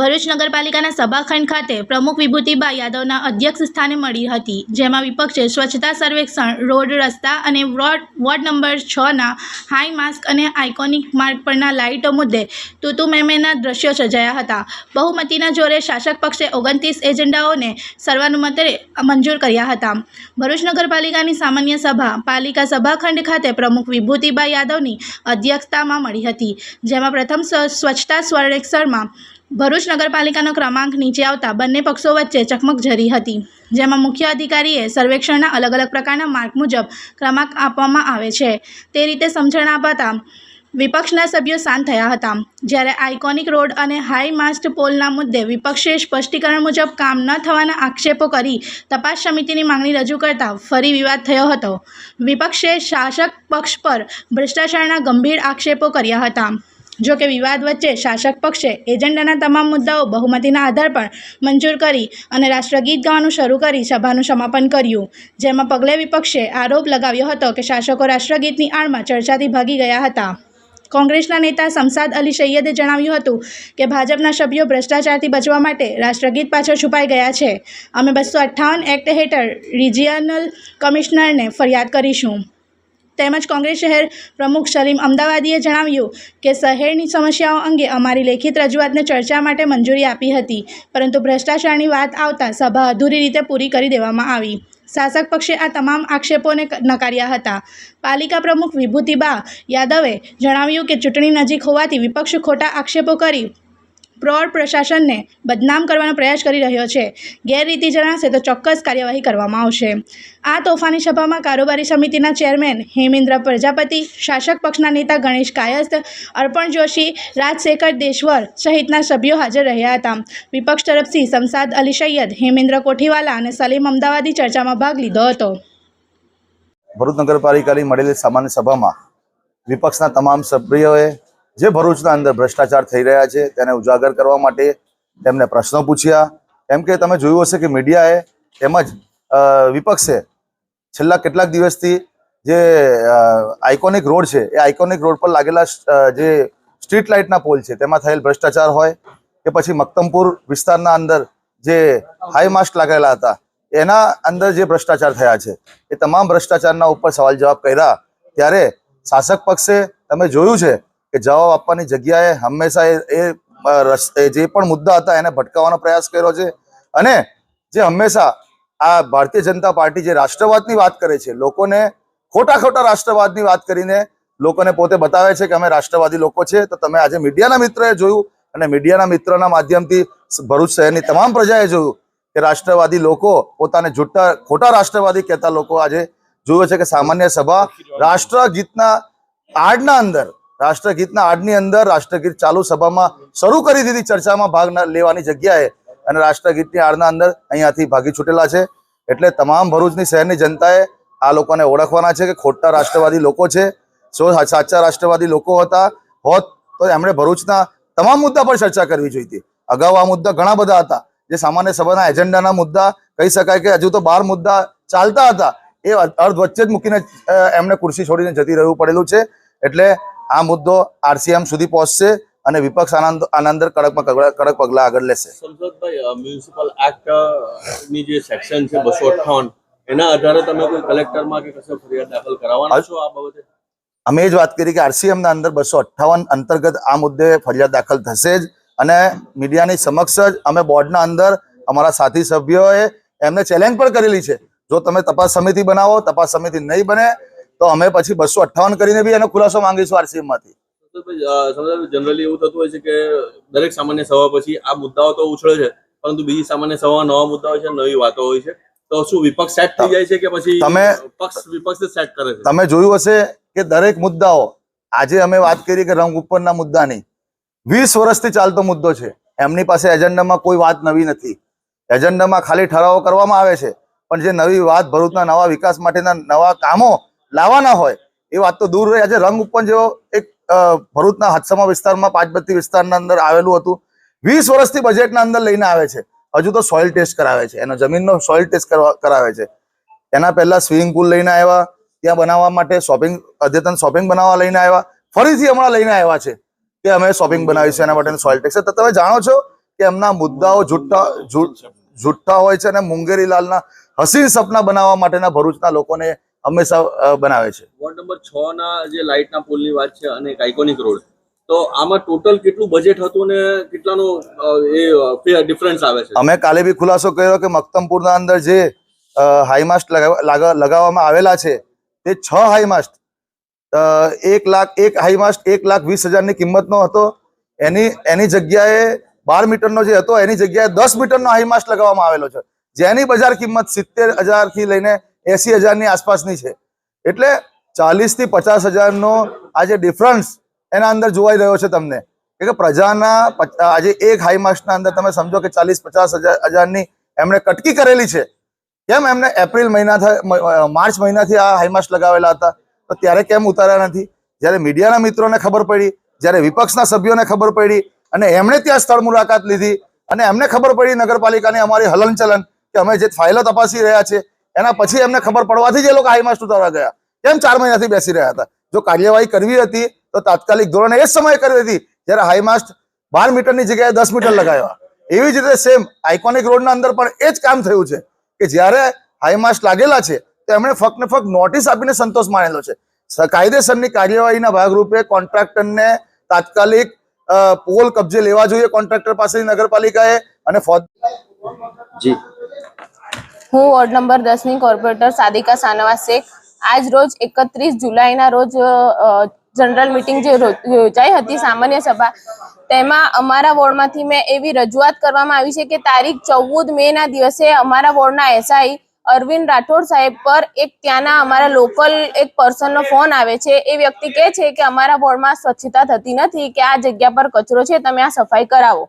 ભરૂચ નગરપાલિકાના સભાખંડ ખાતે પ્રમુખ વિભૂતિબા યાદવના અધ્યક્ષ સ્થાને મળી હતી, જેમાં વિપક્ષે સ્વચ્છતા સર્વેક્ષણ, રોડ રસ્તા અને વોર્ડ વોર્ડ નંબર છના હાઈ માસ્ક અને આઇકોનિક માર્ગ પરના લાઇટો મુદ્દે તુતુ મેમેના દ્રશ્યો સર્જાયા હતા. બહુમતીના જોરે શાસક પક્ષે ઓગણત્રીસ એજન્ડાઓને સર્વાનુમતે મંજૂર કર્યા હતા. ભરૂચ નગરપાલિકાની સામાન્ય સભા, પાલિકા સભાખંડ ખાતે પ્રમુખ વિભૂતિબા યાદવની અધ્યક્ષતામાં મળી હતી, જેમાં પ્રથમ સ્વ- સ્વચ્છતા સર્વેક્ષણમાં ભરૂચ નગરપાલિકાનો ક્રમાંક નીચે આવતા બંને પક્ષો વચ્ચે ચકમક જરી હતી, જેમાં મુખ્ય અધિકારીએ સર્વેક્ષણના અલગ અલગ પ્રકારના માર્ક મુજબ ક્રમાંક આપવામાં આવે છે. તે રીતે સમજણ અપાતા વિપક્ષના સભ્યો શાંત થયા હતા. જ્યારે આઇકોનિક રોડ અને હાઈ માસ્ટ પોલના મુદ્દે વિપક્ષે સ્પષ્ટીકરણ મુજબ કામ ન થવાના આક્ષેપો કરી તપાસ સમિતિની માંગણી રજૂ કરતા ફરી વિવાદ થયો હતો. વિપક્ષે શાસક પક્ષ પર ભ્રષ્ટાચારના ગંભીર આક્ષેપો કર્યા હતા. જો કે વિવાદ વચ્ચે શાસક પક્ષે એજન્ડાના તમામ મુદ્દાઓ બહુમતીના આધાર પર મંજૂર કરી અને રાષ્ટ્રગીત ગાવાનું શરૂ કરી સભાનું સમાપન કર્યું. જેમાં પગલે વિપક્ષે આરોપ લગાવ્યો હતો કે શાસકો રાષ્ટ્રગીતની આડમાં ચર્ચાથી ભાગી ગયા હતા. કોંગ્રેસના નેતા શમસાદ અલી સૈયદે જણાવ્યું હતું કે ભાજપના સભ્યો ભ્રષ્ટાચારથી બચવા માટે રાષ્ટ્રગીત પાછળ છુપાઈ ગયા છે. અમે બસો અઠ્ઠાવન એક્ટ હેઠળ રિજિયનલ કમિશનરને ફરિયાદ કરીશું. તેમજ કોંગ્રેસ શહેર પ્રમુખ સલીમ અમદાવાદીએ જણાવ્યું કે શહેરની સમસ્યાઓ અંગે અમારી લેખિત રજૂઆતને ચર્ચા માટે મંજૂરી આપી હતી, પરંતુ ભ્રષ્ટાચારની વાત આવતા સભા અધૂરી રીતે પૂરી કરી દેવામાં આવી. શાસક પક્ષે આ તમામ આક્ષેપોને નકાર્યા હતા. પાલિકા પ્રમુખ વિભૂતિબા યાદવે જણાવ્યું કે ચૂંટણી નજીક હોવાથી વિપક્ષ ખોટા આક્ષેપો કરી પ્રૌઢ પ્રશાસનને બદનામ કરવાનો પ્રયાસ કરી રહ્યો છે. ગેરરીતિ જણાશે તો ચોક્કસ કાર્યવાહી કરવામાં આવશે. આ તોફાની સભામાં કારોબારી સમિતિના ચેરમેન હેમેન્દ્ર પ્રજાપતિ, શાસક પક્ષના નેતા ગણેશ કાયસ્થ, અર્પણ જોશી, રાજશેખર દેશવર સહિતના સભ્યો હાજર રહ્યા હતા. વિપક્ષ તરફથી શમસાદ અલી સૈયદ, હેમેન્દ્ર કોઠીવાલા અને સલીમ અમદાવાદી ચર્ચામાં ભાગ લીધો હતો. ભરૂચ નગરપાલિકાની મળેલી સામાન્ય સભામાં વિપક્ષના તમામ સભ્યોએ જે ભરૂચના અંદર ભ્રષ્ટાચાર થઈ રહ્યા છે, તેને ઉજાગર કરવા માટે તેમને પ્રશ્નો પૂછ્યા. કેમ કે તમે જોયું હશે કે મીડિયાએ તેમજ વિપક્ષે છેલ્લા કેટલાક દિવસથી જે આઇકોનિક રોડ છે, એ આઇકોનિક રોડ પર લાગેલા જે સ્ટ્રીટ લાઇટના પોલ છે, તેમાં થયેલ ભ્રષ્ટાચાર હોય કે પછી મક્તમપુર વિસ્તારના અંદર જે હાઈ માસ્ક લાગેલા હતા, એના અંદર જે ભ્રષ્ટાચાર થયા છે, એ તમામ ભ્રષ્ટાચારના ઉપર સવાલ જવાબ કર્યા. ત્યારે શાસક પક્ષે, તમે જોયું છે કે જવાબ આપવાની જગ્યાએ હંમેશા એ જે પણ મુદ્દા હતા એને ભટકાવવાનો પ્રયાસ કર્યો છે. અને જે હંમેશા આ ભારતીય જનતા પાર્ટી જે રાષ્ટ્રવાદની વાત કરે છે, લોકોને ખોટા ખોટા રાષ્ટ્રવાદની વાત કરીને લોકોને પોતે બતાવે છે કે અમે રાષ્ટ્રવાદી લોકો છે. તો તમે આજે મીડિયાના મિત્રએ જોયું અને મીડિયાના મિત્રોના માધ્યમથી ભરૂચ શહેરની તમામ પ્રજાએ જોયું કે રાષ્ટ્રવાદી લોકો પોતાને જૂઠા, ખોટા રાષ્ટ્રવાદી કહેતા લોકો આજે જોયું છે કે સામાન્ય સભા રાષ્ટ્રગીતના આડના અંદર રાષ્ટ્રગીતના આડની અંદર રાષ્ટ્રગીત ચાલુ સભામાં શરૂ કરી દીધી. ચર્ચામાં ભાગ લેવાની જગ્યાએ અને રાષ્ટ્રગીતની આડના અંદર અહીંયાથી ભાગી છૂટેલા છે. એટલે તમામ ભરૂચની શહેરની જનતાએ આ લોકોને ઓળખવાના છે કે ખોટા રાષ્ટ્રવાદી લોકો છે. સો સાચા રાષ્ટ્રવાદી લોકો હતા. હોત તો એમણે ભરૂચના તમામ મુદ્દા પર ચર્ચા કરવી જોઈતી. અગાઉ આ મુદ્દા ઘણા બધા હતા. જે સામાન્ય સભાના એજન્ડાના મુદ્દા, કહી શકાય કે હજુ તો બાર મુદ્દા ચાલતા હતા. એ અર્ધ વચ્ચે જ મૂકીને એમણે ખુરશી છોડીને જતી રહેવું પડેલું છે. એટલે આ મુદ્દો આરસીએમ સુધી પહોંચશે અને વિપક્ષ આનંદ આનંદર કડકમાં કડક કડક પગલા આગળ લેશે. સંસદભાઈ મ્યુનિસિપલ એક્ટની જે સેક્શન છે બસો અઠ્ઠાવન એના આધારે તમે કોઈ કલેક્ટરમાં કે કશે ફરિયાદ દાખલ કરાવવાના છો આ બાબતે? અમે જ વાત કરી કે આરસીએમ ના અંદર બસો અઠ્ઠાવન અંતર્ગત આ મુદ્દે ફરિયાદ દાખલ થશે જ અને મીડિયાની સમક્ષ જ અમે બોર્ડના અંદર અમારા સાથી સભ્યોએ એમને ચેલેન્જ પણ કરેલી છે. જો તમે તપાસ સમિતિ બનાવો તપાસ સમિતિ નહીં બને તો અમે પછી બસો અઠ્ઠાવન કરીને બી એનો ખુલાસો માંગીશું આરસીએમમાંથી જનરલી એવું થતું હોય છે કે દરેક સામાન્ય સભા પછી આ મુદ્દાઓ તો ઉછળે છે પરંતુ બીજી સામાન્ય સભા નવા મુદ્દાઓ છે નવી વાતો હોય છે. તો શું વિપક્ષ સેટ થઈ જાય છે કે પછી તમે- પક્ષ વિપક્ષ સેટ કરે છે? તમે જોયું હશે કે દરેક મુદ્દાઓ આજે અમે વાત કરી કે રંગ ઉપરના મુદ્દાની વીસ વર્ષથી ચાલતો મુદ્દો છે. એમની પાસે એજન્ડામાં કોઈ વાત નવી નથી. એજન્ડામાં ખાલી ઠરાવો કરવામાં આવે છે. પણ જે નવી વાત ભરૂચના નવા વિકાસ માટેના નવા કામો લાવવાના હોય, એ વાત તો દૂર રહી. આજે રંગ ઉપર જેવો એક ભરૂચના હાદસામાં વિસ્તારમાં, પાંચબત્તી વિસ્તારના અંદર આવેલું હતું. વીસ વર્ષથી બજેટના અંદર લઈને આવે છે. હજુ તો સોઇલ ટેસ્ટ કરાવે છે. એનો જમીનનો સોઇલ ટેસ્ટ કરાવે છે. એના પહેલા સ્વિમિંગ પુલ લઈને આવ્યા. ત્યાં બનાવવા માટે શોપિંગ અદ્યતન શોપિંગ બનાવવા લઈને આવ્યા. ફરીથી હમણાં લઈને આવ્યા છે કે અમે શોપિંગ બનાવીશું એના માટેનું સોઇલ ટેક્સ તો તમે જાણો છો કે એમના મુદ્દાઓ જુઠ્ઠા જુઠ્ઠા હોય છે અને મુંગેરીલાલના હસીન સપના બનાવવા માટેના ભરૂચના લોકોને હંમેશા બનાવે છે. વોર્ડ નંબર છ ના જે લાઇટના પોલની વાત છે અને એક આઇકોનિક રોડ તો આમાં ટોટલ કેટલું બજેટ હતું ને કેટલાનું એ ડિફરન્સ આવે છે? અમે કાલે બી ખુલાસો કર્યો કે મક્તમપુરના અંદર જે હાઈમાસ્ટ લગાવવામાં આવેલા છે તે છ હાઈમાસ્ટ એક લાખ એક હાઈમાસ્ટ એક લાખ વીસ હજારની કિંમતનો હતો. એની એની જગ્યાએ બાર મીટરનો જે હતો એની જગ્યાએ દસ મીટરનો હાઈમાસ્ટ લગાવવામાં આવેલો છે. જેની બજાર કિંમત સિત્તેર હજારથી લઈને એસી હજારની આસપાસની છે. એટલે ચાલીસથી પચાસ હજારનો આ જે ડિફરન્સ એના અંદર જોવાઈ રહ્યો છે તમને. કે પ્રજાના આજે એક હાઈ માર્ક્સના અંદર તમે સમજો કે ચાલીસ, પચાસ હજાર હજારની એમણે કટકી કરેલી છે. કેમ? એમને એપ્રિલ મહિના માર્ચ મહિનાથી આ હાઈ માર્ક્સ લગાવેલા હતા. તો ત્યારે કેમ ઉતાર્યા નથી? જ્યારે મીડિયાના મિત્રોને ખબર પડી, જ્યારે વિપક્ષના સભ્યોને ખબર પડી, અને એમણે ત્યાં સ્થળ મુલાકાત લીધી, અને એમને ખબર પડી નગરપાલિકાની અમારી હલનચલન, કે અમે જે ફાઇલો તપાસી રહ્યા છે એના પછી એમને ખબર પડવાથી જ એ લોકો હાઈમાસ્ટ ઉતારવા ગયા. કેમ ચાર મહિનાથી બેસી રહ્યા હતા? જો કાર્યવાહી કરવી હતી, તો તાત્કાલિક ધોરણે એ જ સમયે કરવી હતી, જ્યારે હાઈમાસ્ટ બાર મીટરની જગ્યાએ દસ મીટર લગાવ્યા. એવી જ રીતે સેમ આઇકોનિક રોડના અંદર પણ એ જ કામ થયું છે કે જ્યારે હાઈમાસ્ટ લાગેલા છે, તો એમણે ફક્ત ને ફક્ત નોટિસ આપીને સંતોષ માનેલો છે. કાયદેસરની કાર્યવાહીના ભાગરૂપે કોન્ટ્રાક્ટરને તાત્કાલિક પોલ કબજે લેવા જોઈએ કોન્ટ્રાક્ટર પાસેથી નગરપાલિકાએ અને જી. હું વોર્ડ નંબર દસની કોર્પોરેટર સાદિકા સાનવા શેખ. આજ રોજ એકત્રીસ જુલાઈના રોજ જનરલ મિટિંગ જે યોજાઈ હતી સામાન્ય સભા, તેમાં અમારા વોર્ડમાંથી મેં એવી રજૂઆત કરવામાં આવી છે કે તારીખ ચૌદ મે ના દિવસે અમારા વોર્ડના એસઆઈ અરવિંદ રાઠોડ સાહેબ પર એક ત્યાંના અમારા લોકલ એક પર્સનનો ફોન આવે છે. એ વ્યક્તિ કહે છે કે અમારા વોર્ડમાં સ્વચ્છતા થતી નથી, કે આ જગ્યા પર કચરો છે, તમે આ સફાઈ કરાવો.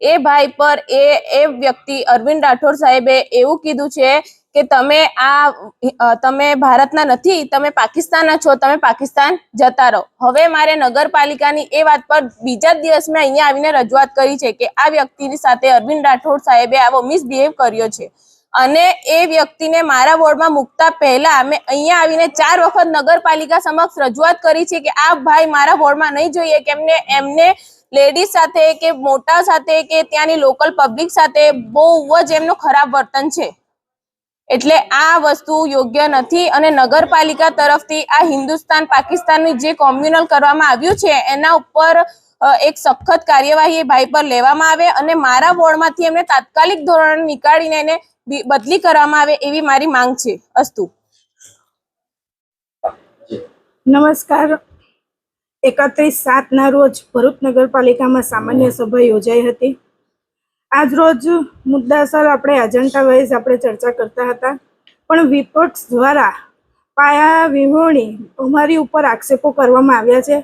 એ ભાઈ પર એ એ વ્યક્તિ અરવિંદ રાઠોડ સાહેબે એવું કીધું છે કે તમે આ તમે ભારતના નથી, તમે પાકિસ્તાનના છો, તમે પાકિસ્તાન જતા રહો. હવે મારે નગરપાલિકાની એ વાત પર બીજા દિવસ મેં અહીંયા આવીને રજૂઆત કરી છે કે આ વ્યક્તિની સાથે અરવિંદ રાઠોડ સાહેબે આવો મિસબિહેવ કર્યો છે. અને એ વ્યક્તિને મારા વોર્ડમાં મૂકતા પહેલા મેં અહીંયા આવીને ચાર વખત નગરપાલિકા સમક્ષ રજૂઆત કરી છે કે આ ભાઈ મારા વોર્ડમાં નહીં જોઈએ કે એમને એમને લેડીઝ સાથે કે મોટા સાથે કે ત્યાંની લોકલ પબ્લિક સાથે બહુ જ એમનું ખરાબ વર્તન છે. એટલે આ વસ્તુ યોગ્ય નથી અને નગરપાલિકા તરફથી આ હિન્દુસ્તાન પાકિસ્તાનની જે કોમ્યુનલ કરવામાં આવ્યું છે, એના ઉપર એક સખત કાર્યવાહી ભાઈ પર લેવામાં આવે અને મારા વોર્ડમાંથી એમને તાત્કાલિક ધોરણ નીકાળીને એને બદલી કરવામાં આવે એવી મારી માંગ છે. અસ્તુ. નમસ્કાર. એકત્રીસ સાતના રોજ ભરૂચ નગરપાલિકામાં સામાન્ય સભા યોજાઈ હતી. આજ રોજ મુદ્દાસર આપણે અજંટા વાઇઝ આપણે ચર્ચા કરતા હતા. પણ વિપક્ષ દ્વારા પાયા વિહોણી અમારી ઉપર આક્ષેપો કરવામાં આવ્યા છે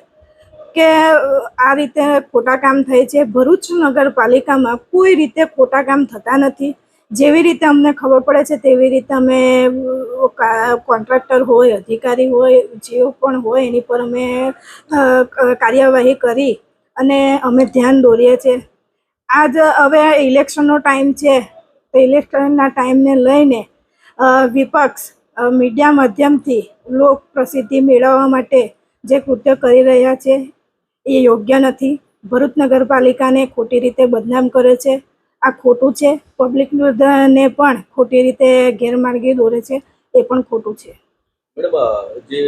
કે આ રીતે ખોટા કામ થાય છે. ભરૂચ નગરપાલિકામાં કોઈ રીતે ખોટા કામ થતા નથી. જેવી રીતે અમને ખબર પડે છે, તેવી રીતે અમે કોન્ટ્રાક્ટર હોય, અધિકારી હોય, જે પણ હોય, એની પર અમે કાર્યવાહી કરી અને અમે ધ્યાન દોરીએ છીએ આજ હવે ઇલેક્શનનો ટાઈમ છે, તો ઇલેક્શનના ટાઈમને લઈને વિપક્ષ મીડિયા માધ્યમથી લોક પ્રસિદ્ધિ મેળવવા માટે જે કૃત્ય કરી રહ્યા છે, એ યોગ્ય નથી. ભરૂચ નગરપાલિકાને ખોટી રીતે બદનામ કરે છે. આ ખોટું છે? પબ્લિકને પણ ખોટી રીતે ગેરમાર્ગે દોરે છે એ પણ ખોટું છે. મેડમ જે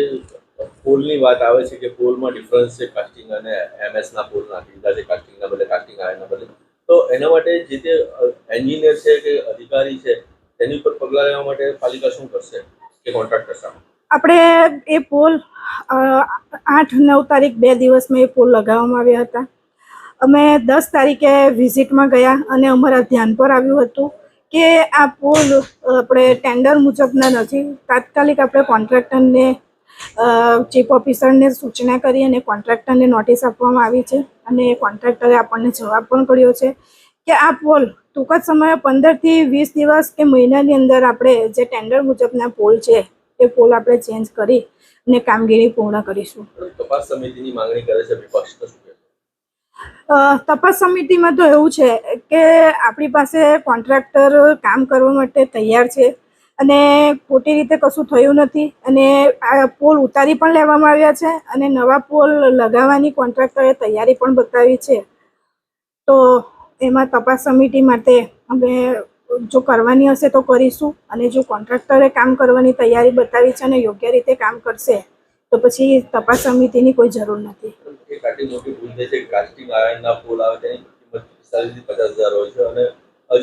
પોલની વાત આવે છે કે પોલમાં ડિફરન્સ છે કાસ્ટિંગ અને એમએસ ના પોલ નાખી દીધા છે કાસ્ટિંગના બદલે કાસ્ટિંગ આયના બદલે તો એના માટે જે તે એન્જિનિયર છે કે અધિકારી છે તેની ઉપર પગલાં લેવા માટે પાલિકા શું કરશે કે કોન્ટ્રાક્ટર સામે આપણે એ પોલ આઠ નવ તારીખ બે દિવસમાં એ પોલ લગાવવામાં આવ્યા હતા. અમે દસ તારીખે વિઝિટમાં ગયા અને અમારા ધ્યાન પર આવ્યું હતું કે આ પોલ આપણે ટેન્ડર મુજબના નથી. તાત્કાલિક આપણે કોન્ટ્રાક્ટરને ચીફ ઓફિસરને સૂચના કરી અને કોન્ટ્રાક્ટરને નોટિસ આપવામાં આવી છે અને કોન્ટ્રાક્ટરે આપણને જવાબ પણ કર્યો છે કે આ પોલ ટૂંક જ સમયે પંદરથી વીસ દિવસ કે મહિનાની અંદર આપણે જે ટેન્ડર મુજબના પોલ છે, એ પોલ આપણે ચેન્જ કરી અને કામગીરી પૂર્ણ કરીશું. તપાસ સમિતિની માંગણી કરે છે, વિપક્ષ તપાસ સમિતિમાં તો એવું છે કે આપણી પાસે કોન્ટ્રાક્ટર કામ કરવા માટે તૈયાર છે અને ખોટી રીતે કશું થયું નથી અને આ પોલ ઉતારી પણ લેવામાં આવ્યા છે અને નવા પોલ લગાવવાની કોન્ટ્રાક્ટરે તૈયારી પણ બતાવી છે. તો એમાં તપાસ સમિતિ માટે અમે જો કરવાની હશે તો કરીશું અને જો કોન્ટ્રાક્ટરે કામ કરવાની તૈયારી બતાવી છે અને યોગ્ય રીતે કામ કરશે તો પછી તપાસ સમિતિની કોઈ જરૂર નથી. એક આટલી મોટી ભૂલ થઈ છે કે કાસ્ટિંગ આયર્નના પોલ આવે, તેની કિંમત પિસ્તાલીસથી પચાસ હજાર હોય છે. અને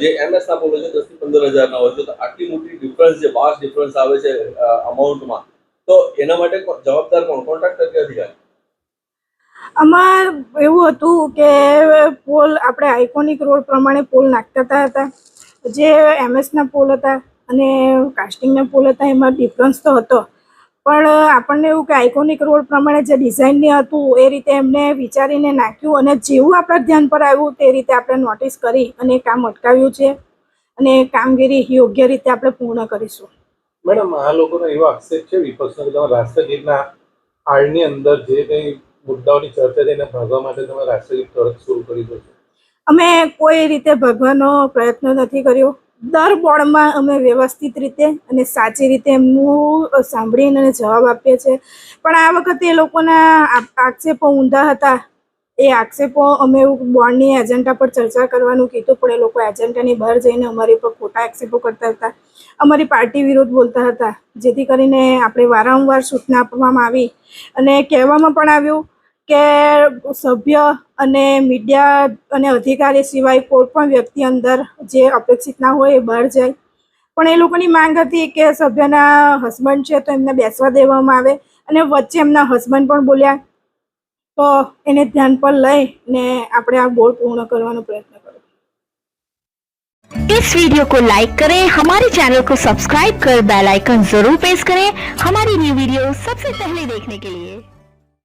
જે એમએસ ના પોલ હોય છે દસથી પંદર હજાર ના હોય છે. તો આટલી મોટી ડિફરન્સ છે વાસ્ટ ડિફરન્સ આવે છે અમાઉન્ટમાં તો એના માટે જવાબદાર કોણ? કોન્ટ્રાક્ટર કે અધિકારી. આમાં એવું હતું કે પોલ, આપણે આઇકોનિક રોડ પ્રમાણે પોલ નાખતા હતા. જે એમએસના પોલ હતા અને કાસ્ટિંગના પોલ હતા, એમાં ડિફરન્સ તો હતો. પણ આપણને એવું કે આઇકોનિક રોડ પ્રમાણે જે ડિઝાઇનની હતું એ રીતે એમને વિચારીને નાખ્યું અને જેવું આપણા ધ્યાન પર આવ્યું તે રીતે આપણે નોટિસ કરી અને કામ અટકાવ્યું છે અને કામગીરી યોગ્ય રીતે આપણે પૂર્ણ કરીશું. મેડમ આ લોકોનો એવો આક્ષેપ છે વિપક્ષનો કે તમે રાષ્ટ્રગીતના આડની અંદર જે કંઈ મુદ્દાઓની ચર્ચા થઈને ભાગવા માટે તમે રાષ્ટ્રગીત તરત શરૂ કરી દો અમે કોઈ રીતે ભગવાનો પ્રયત્ન નથી કર્યો. દર બોર્ડમાં અમે વ્યવસ્થિત રીતે અને સાચી રીતે એમનું સાંભળીને અને જવાબ આપીએ છીએ. પણ આ વખતે એ લોકોના આક્ષેપો ઊંધા હતા. એ આક્ષેપો અમે બોર્ડની એજન્ડા પર ચર્ચા કરવાનું કીધું, પણ એ લોકો એજન્ડાની બહાર જઈને અમારી પર ખોટા આક્ષેપો કરતા હતા. અમારી પાર્ટી વિરુદ્ધ બોલતા હતા, જેથી કરીને આપણે વારંવાર સૂચના આપવામાં આવી અને કહેવામાં પણ આવ્યું કે સભ્ય અને મીડિયા અને અધિકારી સિવાય કોઈ પણ વ્યક્તિ અંદર જે અપેક્ષિત ના હોય એ બહાર જાય પણ એ લોકોની માંગ હતી કે સભ્યના હસબન્ડ છે તો એમને બેસવા દેવામાં આવે અને વચ્ચે એમના હસબન્ડ પણ બોલ્યા તો એને ધ્યાન પર લઈને આપણે આ બોર્ડ પૂર્ણ કરવાનો પ્રયત્ન કર્યો इस वीडियो को लाइक करें हमारे चैनल को सब्सक्राइब कर बेल आइकन जरूर प्रेस करें हमारी न्यू वीडियो सबसे पहले देखने के लिए